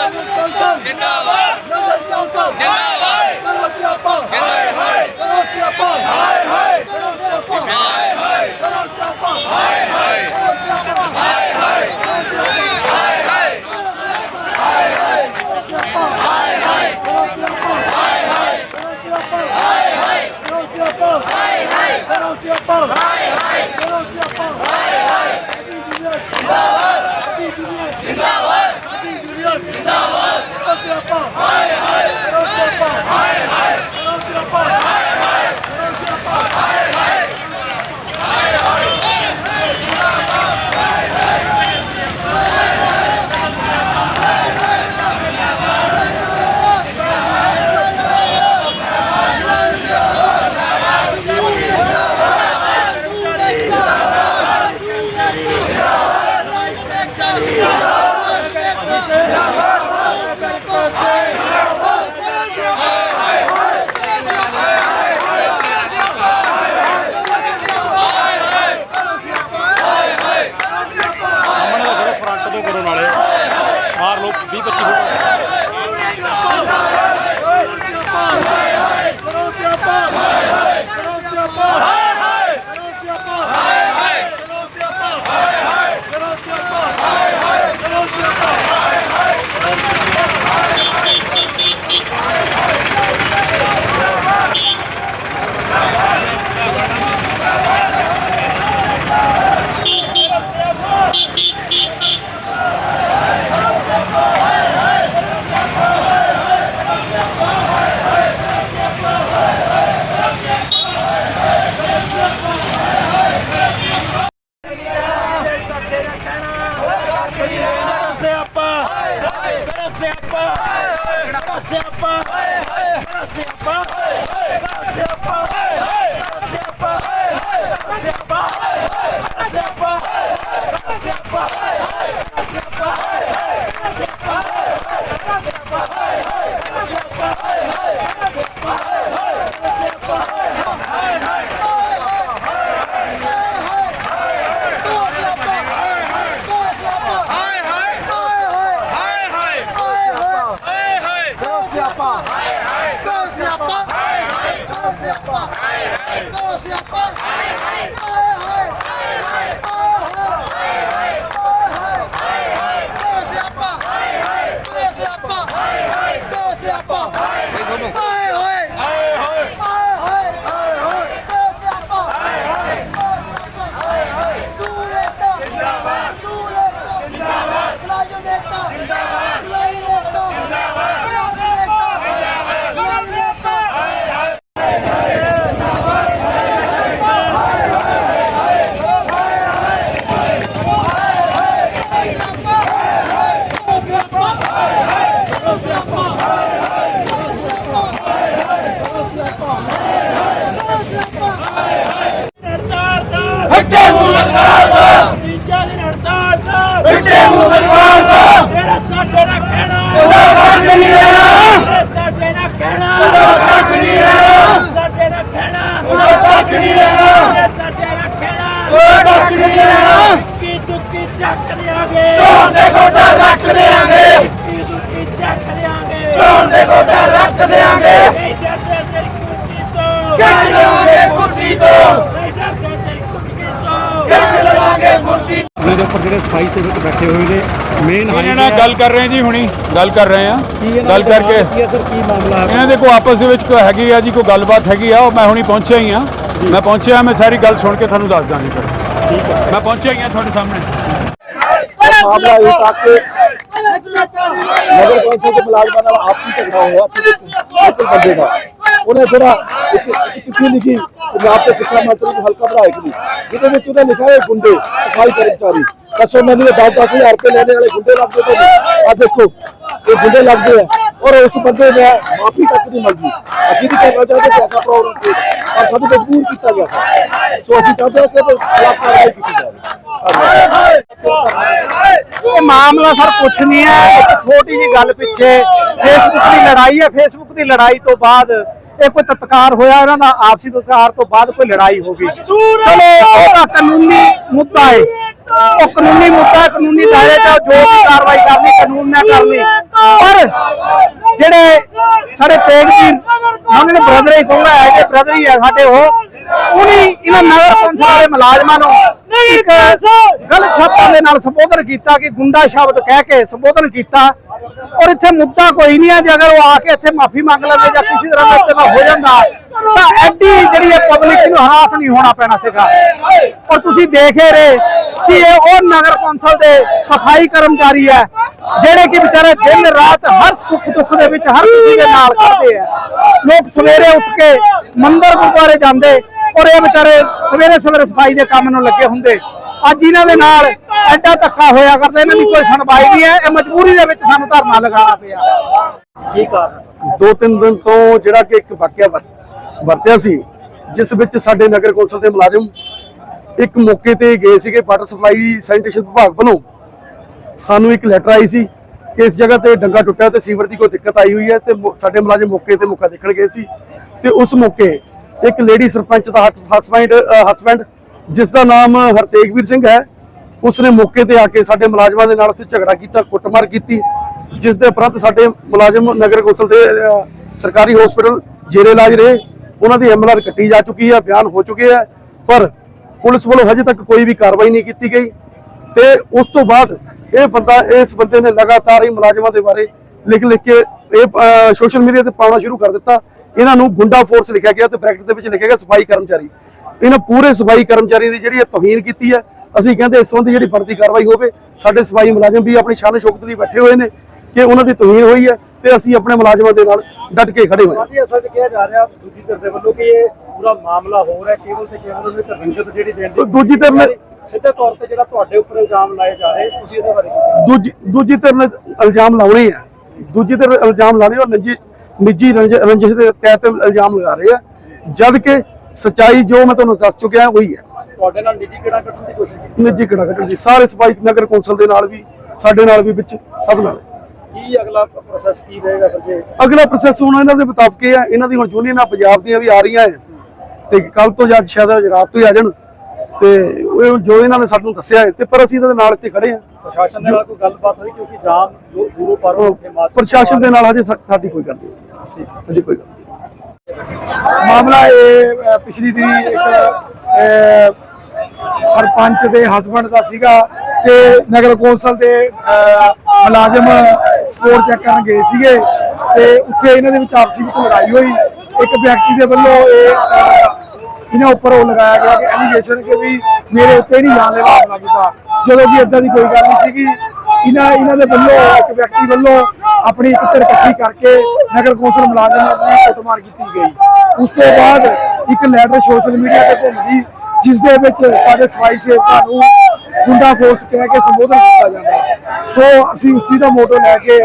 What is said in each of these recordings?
让他们不要动停他们让他们不要动停他们让他们不要动停他们让他们不要动停 ਸਿਆਪਾ ਬੜਾ ਸਿਆਪਾ ਬੜਾ ਸਿਆਪਾ ਬੜਾ ਸਿਆਪਾ ਬੜਾ ਸਿਆਪਾ ਬੜਾ ਸਿਆਪਾ ਬੜਾ ਸਿਆਪਾ ਬੜਾ ਸਿਆਪਾ siapa? Hai hai. Kalau siapa? Hai hai. Yeah. ਬੈਠੇ ਹੋਏ ਨੇ। ਮੇਨ ਇਹਨਾਂ ਨਾਲ ਗੱਲ ਕਰ ਰਹੇ ਜੀ ਹੁਣੀ ਗੱਲ ਕਰ ਰਹੇ ਹਾਂ। ਗੱਲ ਕਰਕੇ। ਕੀ ਕੀ ਇਹਨਾਂ ਦੇ ਕੋਈ ਆਪਸ ਦੇ ਵਿੱਚ ਕੋਈ ਹੈਗੀ ਆ ਜੀ ਕੋਈ ਗੱਲਬਾਤ ਹੈਗੀ ਆ ਉਹ ਮੈਂ ਹੁਣੀ ਪਹੁੰਚਿਆ ਹੀ ਆ ਮੈਂ ਪਹੁੰਚਿਆ ਮੈਂ ਸਾਰੀ ਗੱਲ ਸੁਣ ਕੇ ਤੁਹਾਨੂੰ ਦੱਸ ਦਾਂ ਜੀ ਫਿਰ। ਠੀਕ ਹੈ। ਮੈਂ ਪਹੁੰਚਿਆ ਹੀ ਆ ਤੁਹਾਡੇ ਸਾਹਮਣੇ। ਮਾਮਲਾ ਇਹ ਤਾਂ ਕਿ ਨਗਰ ਕੌਂਸਲ ਦੇ ਮੁਲਾਜ਼ਮਾਂ ਨਾਲ ਆਪਸੀ ਝਗੜਾ ਹੋਇਆ ਕਿ ਇੱਕ ਬੰਦੇ ਦਾ। ਉਹਨੇ ਇੱਕ ਚਿੱਠੀ ਲਿਖੀ ਪੰਜਾਬ ਦੇ ਸਿੱਖਿਆ ਮੰਤਰੀ ਨੂੰ ਹਲਕਾ ਵਿਧਾਇਕ ਨੂੰ। ਜਿਹਦੇ ਵਿੱਚ ਉਹਨੇ ਲਿਖਿਆ ਹੈ ਗੁੰਡੇ ਸਫ਼ਾਈ ਕਰਮਚਾਰੀ। ਦੱਸੋ ਮੈਨੂੰ ਇਹ 10 10000 ਰੁਪਏ ਲੈਣੇ ਵਾਲੇ ਗੁੰਡੇ ਲੱਗਦੇ ਨੇ ਆ ਦੇਖੋ ਇਹ ਗੁੰਡੇ ਲੱਗਦੇ ਆ। ਔਰ ਉਸ ਬੰਦੇ ਨੇ ਮਾਫੀ ਤੱਕ ਨਹੀਂ ਮੰਗੀ। ਅਸੀਂ ਵੀ ਕਰਨਾ ਚਾਹਦੇ ਕਿ ਐਸਾ ਪ੍ਰੋਗਰਾਮ ਕੋਈ ਪਰ ਸਾਨੂੰ ਮਜਬੂਰ ਕੀਤਾ ਗਿਆ ਸੀ। ਸੋ ਅਸੀਂ ਚਾਹਦੇ ਹਾਂ ਕਿ ਇਹਦੇ ਖਿਲਾਫ ਕਾਰਵਾਈ ਕੀਤੀ ਜਾਵੇ। ਇਹ ਮਾਮਲਾ ਸਰ ਕੁਛ ਨਹੀਂ ਹੈ। ਇੱਕ ਛੋਟੀ ਜੀ ਗੱਲ ਪਿੱਛੇ। ਫੇਸਬੁੱਕ ਦੀ ਲੜਾਈ ਹੈ। ਫੇਸਬੁੱਕ ਦੀ ਲੜਾਈ ਤੋਂ ਬਾਅਦ ਇਹ ਕੋਈ ਤਤਕਾਰ ਹੋਇਆ ਇਹਨਾਂ ਦਾ? ਆਪਸੀ ਤਤਕਾਰ ਤੋਂ ਬਾਅਦ ਕੋਈ ਲੜਾਈ ਹੋ ਗਈ। ਚਲੋ ਉਹਦਾ ਕਾਨੂੰਨੀ ਮੁੱਦਾ ਹੈ। ਉਹ ਕਾਨੂੰਨੀ ਮੁੱਦਾ ਕਾਨੂੰਨੀ ਦਾਇਰੇ 'ਚ ਜੋ ਵੀ ਕਾਰਵਾਈ ਕਰਨੀ ਕਾਨੂੰਨ ਨੇ ਕਰਨੀ। ਪਰ ਜਿਹੜੇ ਸਾਡੇ ਤੇਗਵੀਰ ਉਹਨਾਂ ਦੇ ਬ੍ਰਦਰ ਹੀ ਕਹੂੰਗਾ ਐ ਬ੍ਰਦਰ ਹੀ ਆ ਸਾਡੇ ਉਹ ਉਹਨੇ ਇਹਨਾਂ ਨਗਰ ਕੌਂਸਲ ਵਾਲੇ ਮੁਲਾਜ਼ਮਾਂ ਨੂੰ ਇੱਕ ਗਲਤ ਸ਼ਬਦਾਂ ਦੇ ਨਾਲ ਸੰਬੋਧਨ ਕੀਤਾ ਕਿ ਗੁੰਡਾ ਸ਼ਬਦ ਕਹਿ ਕੇ ਸੰਬੋਧਨ ਕੀਤਾ। ਔਰ ਇੱਥੇ ਮੁੱਦਾ ਕੋਈ ਨਹੀਂ ਹੈ ਜੇ ਅਗਰ ਉਹ ਆ ਕੇ ਇੱਥੇ ਮਾਫੀ ਮੰਗ ਲੈਂਦੇ ਜਾਂ ਕਿਸੇ ਤਰ੍ਹਾਂ ਦਾ ਇਤਨਾ ਹੋ ਜਾਂਦਾ ਤਾਂ ਐਡੀ ਜਿਹੜੀ ਹੈ ਪਬਲਿਕ ਨੂੰ ਹਰਾਸ ਨਹੀਂ ਹੋਣਾ ਪੈਣਾ ਸੀਗਾ। ਔਰ ਤੁਸੀਂ ਦੇਖੇ ਰਹੇ ਕਿ ਇਹ ਉਹ ਨਗਰ ਕੌਂਸਲ ਦੇ ਸਫ਼ਾਈ ਕਰਮਚਾਰੀ ਹੈ ਜਿਹੜੇ ਕਿ ਵਿਚਾਰੇ ਦਿਨ ਰਾਤ ਹਰ ਸੁੱਖ ਦੁੱਖ ਦੇ ਵਿੱਚ ਹਰ ਕਿਸੇ ਦੇ ਨਾਲ ਖੜਦੇ ਆ। ਲੋਕ ਸਵੇਰੇ ਉੱਠ ਕੇ ਮੰਦਰ ਗੁਰਦੁਆਰੇ ਜਾਂਦੇ ਔਰ ਇਹ ਵਿਚਾਰੇ ਸਵੇਰੇ ਸਵੇਰੇ ਸਫ਼ਾਈ ਦੇ ਕੰਮ ਨੂੰ ਲੱਗੇ ਹੁੰਦੇ। ਅੱਜ ਇਹਨਾਂ ਦੇ ਨਾਲ ਐਡਾ ਧੱਕਾ ਹੋਇਆ ਕਰਦਾ ਇਹਨਾਂ ਦੀ ਕੋਈ ਸੁਣਵਾਈ ਨਹੀਂ ਹੈ ਇਹ ਮਜਬੂਰੀ ਦੇ ਵਿੱਚ ਸਾਨੂੰ ਧਰਨਾ ਲਗਾਉਣਾ ਪਿਆ। ਦੋ ਤਿੰਨ ਦਿਨ ਤੋਂ ਜਿਹੜਾ ਕਿ ਇੱਕ ਵਾਕਿਆ ਵਰ- ਵਰਤਿਆ ਸੀ ਜਿਸ ਵਿੱਚ ਸਾਡੇ ਨਗਰ ਕੌਂਸਲ ਦੇ ਮੁਲਾਜ਼ਮ ਇੱਕ ਮੌਕੇ ਤੇ ਗਏ ਸੀਗੇ ਵਾਟਰ ਸਪਲਾਈ ਸੈਨੀਟੇਸ਼ਨ ਵਿਭਾਗ ਵੱਲੋਂ। ਸਾਨੂੰ ਇੱਕ ਲੈਟਰ ਆਈ ਸੀ ਕਿ ਇਸ ਜਗ੍ਹਾ ਤੇ ਡੰਗਾ ਟੁੱਟਿਆ ਤੇ ਸੀਵਰ ਦੀ ਕੋਈ ਦਿੱਕਤ ਆਈ ਹੋਈ ਹੈ ਤੇ ਸਾਡੇ ਮੁਲਾਜ਼ਮ ਮੌਕੇ ਤੇ ਮੌਕਾ ਦੇਖਣ ਗਏ ਸੀ। ਤੇ ਉਸ ਮੌਕੇ ਇੱਕ ਲੇਡੀ ਸਰਪੰਚ ਦਾ ਹਸਬੈਂਡ ਹਸਬੈਂਡ ਜਿਸ ਦਾ ਨਾਮ ਹਰਤੇਗਵੀਰ ਸਿੰਘ ਹੈ, ਉਸਨੇ ਮੌਕੇ ਤੇ ਆ ਕੇ ਸਾਡੇ ਮੁਲਾਜ਼ਮਾਂ ਦੇ ਨਾਲ ਉੱਥੇ ਝਗੜਾ ਕੀਤਾ, ਕੁੱਟਮਾਰ ਕੀਤੀ, ਜਿਸ ਦੇ ਉਪਰੰਤ ਸਾਡੇ ਮੁਲਾਜ਼ਮ ਨਗਰ ਕੌਂਸਲ ਦੇ ਸਰਕਾਰੀ ਹਸਪੀਟਲ ਜੇਰੇ ਇਲਾਜ ਰਹੇ। ਉਹਨਾਂ ਦੀ ਐਮਐਲਆਰ ਕੱਟੀ ਜਾ ਚੁੱਕੀ ਹੈ, ਬਿਆਨ ਹੋ ਚੁੱਕੇ ਹੈ, ਪਰ ਪੁਲਿਸ ਵੱਲੋਂ ਹਜੇ ਤੱਕ ਕੋਈ ਵੀ ਕਾਰਵਾਈ ਨਹੀਂ ਕੀਤੀ ਗਈ ਤੇ ਉਸ ਤੋਂ ਬਾਅਦ ਇਹ ਬੰਦਾ, ਇਸ ਬੰਦੇ ਨੇ ਲਗਾਤਾਰ ਹੀ ਮੁਲਾਜ਼ਮਾਂ ਦੇ ਬਾਰੇ ਲਿਖ ਲਿਖ ਕੇ ਇਹ ਸੋਸ਼ਲ ਮੀਡੀਆ ਤੇ ਪਾਉਣਾ ਸ਼ੁਰੂ ਕਰ ਦਿੱਤਾ। ਇਹਨਾਂ ਨੂੰ ਗੁੰਡਾ ਫੋਰਸ ਲਿਖਿਆ ਗਿਆ ਤੇ ਬ੍ਰੈਕਟ ਦੇ ਵਿੱਚ ਲਿਖਿਆ ਗਿਆ ਸਫ਼ਾਈ ਕਰਮਚਾਰੀ। ਇਹਨਾਂ ਪੂਰੇ ਸਫ਼ਾਈ ਕਰਮਚਾਰੀ ਦੀ ਜਿਹੜੀ ਇਹ ਤੋਹੀਨ ਕੀਤੀ ਹੈ, ਅਸੀਂ ਕਹਿੰਦੇ ਇਸ ਸੰਬੰਧੀ ਜਿਹੜੀ ਬਣਦੀ ਕਾਰਵਾਈ ਹੋਵੇ, ਸਾਡੇ ਸਫ਼ਾਈ ਮੁਲਾਜ਼ਮ ਵੀ ਆਪਣੀ ਸ਼ਾਨ ਸ਼ੌਕਤ ਲਈ ਬੈਠੇ ਹੋਏ ਨੇ ਕਿ ਉਹਨਾਂ ਦੀ ਤੋਹੀਨ ਹੋਈ ਹੈ ਤੇ ਅਸੀਂ ਆਪਣੇ ਮੁਲਾਜ਼ਮਾਂ ਦੇ ਨਾਲ ਡਟ ਕੇ ਖੜੇ ਹੋਏ ਹਾਂ। ਸਾਡੀ ਅਸਲ 'ਚ ਕਿਹਾ ਜਾ ਰਿਹਾ ਦੂਜੀ ਧਿਰ ਦੇ ਵੱਲੋਂ ਕਿ ਇਹ ਪੂਰਾ ਮਾਮਲਾ ਹੋ ਰਿਹਾ ਕੇਵਲ ਤੇ ਕੇਵਲ ਉਹਦੇ ਤੇ ਰੰਗਤ ਜਿਹੜੀ ਦੇਣ ਦੀ ਦੂਜੀ ਧਿਰ ਨੇ- ਸਿੱਧੇ ਤੌਰ ਤੇ ਜਿਹੜਾ ਤੁਹਾਡੇ ਉੱਪਰ ਇਲਜ਼ਾਮ ਲਾਏ ਜਾ ਰਹੇ ਤੁਸੀਂ ਇਹਦੇ ਬਾਰੇ? ਦੂਜੀ ਦੂਜੀ ਧਿਰ ਨੇ ਇਲਜ਼ਾਮ ਲਾਉਣੇ ਆ। ਦੂਜੀ ਧਿਰ ਇਲਜ਼ਾਮ ਲਾਣੇ ਔਰ ਨਿੱਜੀ ਨਿੱਜੀ ਰੰਜ- ਰੰਜਿਸ਼ ਦੇ ਤਹਿਤ ਇਲਜ਼ਾਮ ਲਗਾ ਰਹੇ ਆ। ਜਦ ਕਿ ਸਚਾਈ ਜੋ ਮੈਂ ਤੁਹਾਨੂੰ ਦੱਸ ਚੁੱਕਿਆ ਉਹੀ ਹੈ। ਤੁਹਾਡੇ ਨਾਲ ਨਿੱਜੀ ਕਿਹੜਾ ਕੱਢਣ ਦੀ ਕੋਸ਼ਿਸ਼ ਕੀਤੀ? ਨਿੱਜੀ ਕਿਹੜਾ ਕੱਢਣ ਦੀ? ਸਾਰੇ ਸਪਾਈਕ ਨਗਰ ਕੌਂਸਲ ਦੇ ਨਾਲ ਵੀ ਸਾਡੇ ਨਾਲ ਵੀ ਵਿੱਚ ਸਭ ਨਾਲ। ਕੀ ਅਗਲਾ ਪ੍ਰੋਸੈਸ ਕੀ ਰਹੇਗਾ ਫਿਰ ਜੇ? ਅਗਲਾ ਪ੍ਰੋਸੈਸ ਹੁਣ ਇਹਨਾਂ ਦੇ ਮੁਤਾਬਕ ਹੈ ਇਹਨਾਂ ਦੀ ਹੁਣ ਯੂਨੀਅਨਾਂ ਪੰਜਾਬ ਦੀਆਂ ਵੀ ਆ ਰਹੀਆਂ ਹੈ ਤੇ ਕੱਲ ਤੋਂ ਜਾਂ ਸ਼ਾਇਦ ਰਾਤ ਤੋਂ ਹੀ ਆ ਜਾਣ। ਤੇ ਉਹ ਜੋ ਇਹਨਾਂ ਨੇ ਸਾਨੂੰ ਦੱਸਿਆ ਹੈ ਤੇ ਪਰ ਅਸੀਂ ਇਹਨਾਂ ਦੇ ਨਾਲ ਇੱਥੇ ਖੜੇ ਹਾਂ। ਪ੍ਰਸ਼ਾਸਨ ਦੇ ਨਾਲ ਕੋਈ ਗੱਲਬਾਤ ਹੋਈ ਕਿਉਂਕਿ ਜਾਮ ਦੂਰੋਂ ਪਾਰੋਂ ਪ੍ਰਸ਼ਾਸਨ ਦੇ ਨਾਲ ਹਜੇ ਸਾ- ਸਾਡੀ ਕੋਈ ਗੱਲ ਨਹੀਂ ਹਜੇ ਕੋਈ ਗੱਲ ਨਹੀਂ ਮਾਮਲਾ ਇਹ ਪਿਛਲੀ ਦੀ ਇੱਕ ਸਰਪੰਚ ਦੇ ਹਸਬੰਡ ਦਾ ਸੀਗਾ ਤੇ ਨਗਰ ਕੌਂਸਲ ਦੇ ਮੁਲਾਜ਼ਮ ਸਪੋਰਟ ਚੈੱਕ ਕਰਨ ਗਏ ਸੀਗੇ ਤੇ ਉੱਥੇ ਇਹਨਾਂ ਦੇ ਵਿੱਚ ਆਪਸੀ ਵਿੱਚ ਲੜਾਈ ਹੋਈ। ਇੱਕ ਵਿਅਕਤੀ ਦੇ ਵੱਲੋਂ ਇਹ ਇਹਨਾਂ ਉੱਪਰ ਉਹ ਲਗਾਇਆ ਗਿਆ ਕਿ ਐਲੀਗੇਸ਼ਨ ਕਿ ਵੀ ਮੇਰੇ ਉੱਤੇ ਨਹੀਂ ਜਾਨਲੇਵਾ ਹਮਲਾ ਕੀਤਾ। ਜਦੋਂ ਕਿ ਇਦਾਂ ਦੀ ਕੋਈ ਗੱਲ ਨਹੀਂ ਸੀਗੀ, ਇਹਨਾਂ ਇਹਨਾਂ ਦੇ ਵੱਲੋਂ, ਇੱਕ ਵਿਅਕਤੀ ਵੱਲੋਂ ਆਪਣੀ ਇੱਕ ਧਿਰ ਇਕੱਠੀ ਕਰਕੇ ਨਗਰ ਕੌਂਸਲ ਮੁਲਾਜ਼ਮ ਨਾਲ ਕੁੱਟਮਾਰ ਕੀਤੀ ਗਈ। ਉਸ ਤੋਂ ਬਾਅਦ ਇੱਕ ਲੈਟਰ ਸੋਸ਼ਲ ਮੀਡੀਆ ਤੇ ਘੁੰਮ ਜਿਸ ਦੇ ਵਿੱਚ ਸਾਡੇ ਸਫ਼ਾਈ ਸੇਵਕਾਂ ਨੂੰ ਗੁੰਡਾ ਫੋਰਸ ਕਹਿ ਕੇ ਸੰਬੋਧਨ ਕੀਤਾ ਜਾਂਦਾ ਸੋ ਅਸੀਂ ਉਸ ਚੀਜ਼ ਦਾ ਮੋਟੋ ਲੈ ਕੇ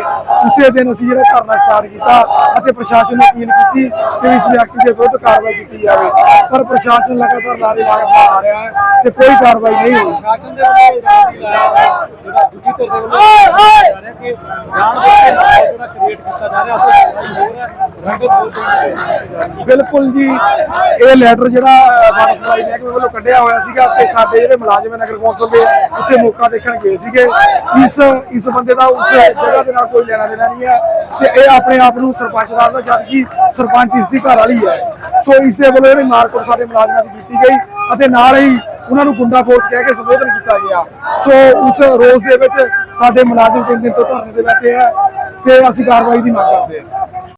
ਉਸੇ ਦਿਨ ਅਸੀਂ ਜਿਹੜਾ ਧਰਨਾ ਸਟਾਰਟ ਕੀਤਾ ਅਤੇ ਪ੍ਰਸ਼ਾਸਨ ਨੂੰ ਅਪੀਲ ਕੀਤੀ ਕਿ ਇਸ ਵਿਅਕਤੀ ਦੇ ਵਿਰੁੱਧ ਕਾਰਵਾਈ ਕੀਤੀ ਜਾਵੇ। ਪਰ ਪ੍ਰਸ਼ਾਸਨ ਲਗਾਤਾਰ ਲਾਰੇਬਾਜ਼ੀ ਆ ਰਿਹਾ ਹੈ ਤੇ ਕੋਈ ਕਾਰਵਾਈ ਨਹੀਂ ਹੋਈ। ਪ੍ਰਸ਼ਾਸਨ ਦੇ ਵੱਲੋਂ ਇਲਜ਼ਾਮ ਲਾਇਆ ਜਿਹੜਾ ਦੂਜੀ ਧਿਰ ਦੇ ਵੱਲੋਂ ਜਾ ਰਿਹਾ ਕਿ ਜਾਣ ਬੁੱਝ ਕੇ ਮਾਹੌਲ ਜਿਹੜਾ ਕ੍ਰੀਏਟ ਕੀਤਾ ਜਾ ਰਿਹਾ ਅਸਲ ਲੜਾਈ ਹੋ ਰੰਗਤ ਹੋ ਰਹੀ ਬਿਲਕੁਲ ਜੀ, ਇਹ ਲੈਟਰ ਜਿਹੜਾ ਵਾਟਰ ਸਪਲਾਈ ਮਹਿਕਮੇ ਵੱਲੋਂ ਕੱਢਿਆ ਹੋਇਆ ਸੀਗਾ ਤੇ ਸਾਡੇ ਜਿਹੜੇ ਮੁਲਾਜ਼ਮ ਨਗਰ ਕੌਂਸਲ ਦੇ, ਉੱਥੇ ਮੌਕਾ ਦੇਖਣ ਗਏ ਸੀਗੇ। ਇਸ ਇਸ ਬੰਦੇ ਦਾ ਉਸ ਜਗ੍ਹਾ ਦੇ ਨਾਲ ਕੋਈ ਲੈਣਾ ਦੇਣਾ ਨਹੀਂ ਹੈ ਤੇ ਇਹ ਆਪਣੇ ਆਪ ਨੂੰ ਸਰਪੰਚ ਦਾ ਜਦ ਕਿ ਸਰਪੰਚ ਇਸ ਦੀ ਘਰ ਵਾਲੀ ਹੈ। ਸੋ ਇਸ ਦੇ ਵੱਲੋਂ ਜਿਹੜੀ ਮਾਰਕੁੱਟ ਸਾਡੇ ਮੁਲਾਜ਼ਮਾਂ ਦੀ ਕੀਤੀ ਗਈ ਅਤੇ ਨਾਲ ਹੀ ਉਹਨਾਂ ਨੂੰ ਗੁੰਡਾ ਫੋਰਸ ਕਹਿ ਕੇ ਸੰਬੋਧਨ ਕੀਤਾ ਗਿਆ। ਸੋ ਉਸ ਰੋਸ ਦੇ ਵਿੱਚ ਸਾਡੇ ਮੁਲਾਜ਼ਮ ਤਿੰਨ ਦਿਨ ਤੋਂ ਧਰਨੇ ਤੇ ਬੈਠੇ ਆ ਤੇ ਅਸੀਂ ਕਾਰਵਾਈ ਦੀ ਮੰਗ ਕਰਦੇ ਹਾਂ